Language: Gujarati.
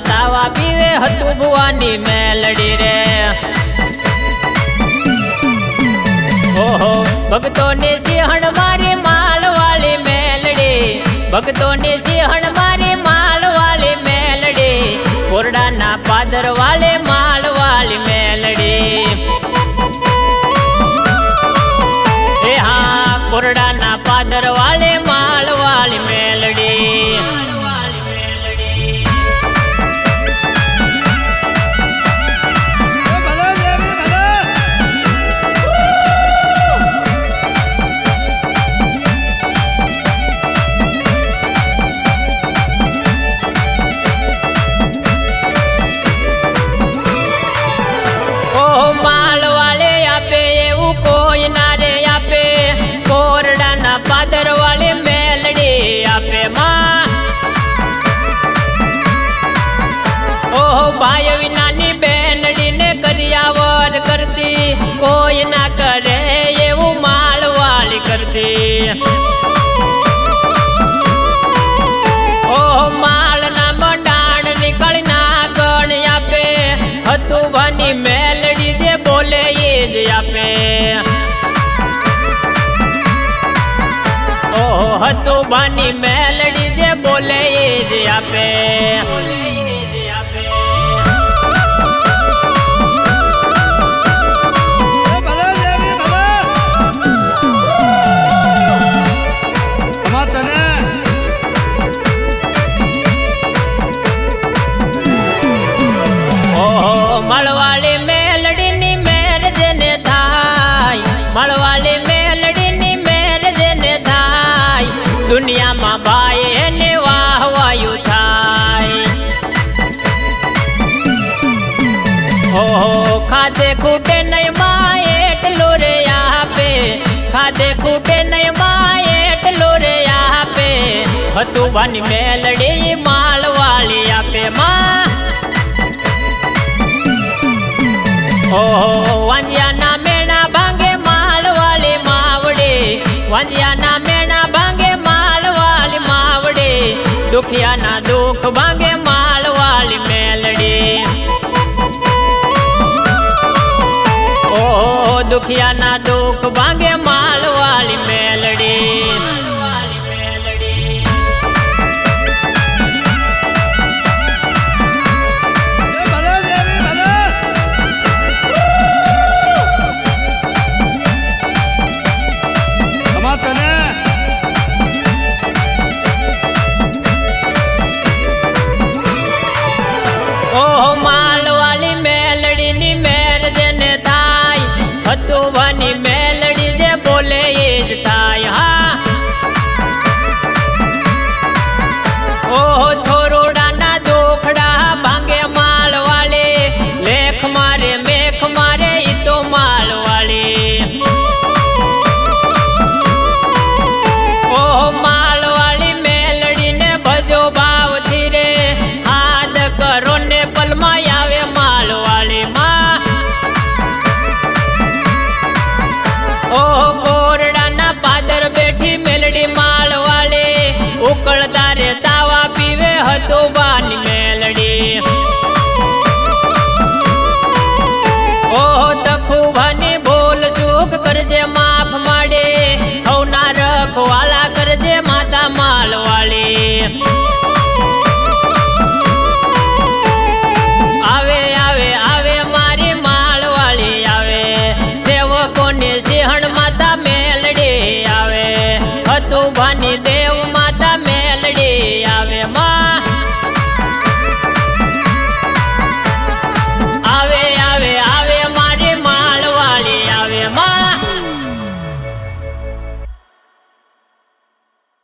તાવા પીવે હતું ભુવાની મેલડી રે. ઓહો. ભક્તોની સિંહણ મારી માલવાળી મેલડી. ભક્તોની સિંહણ હતું ભની મેલડી જે બોલે એ જ ખાધે ખૂટે નહીં માં એટલું રે આપે. ખાધે ખૂટે નહીં માં એટલું રે આપે. હતું બની મેલડી માળવાળી આપે માં. ઓહો વાંજિયાના મેણા ભાંગે માલવાળી માવડે. વાંજિયાના મેણા ભાંગે માલવાળી માવડે. દુખિયાના દુઃખ ભાંગે દુખિયાના દુઃખ ભાંગે માળવાળી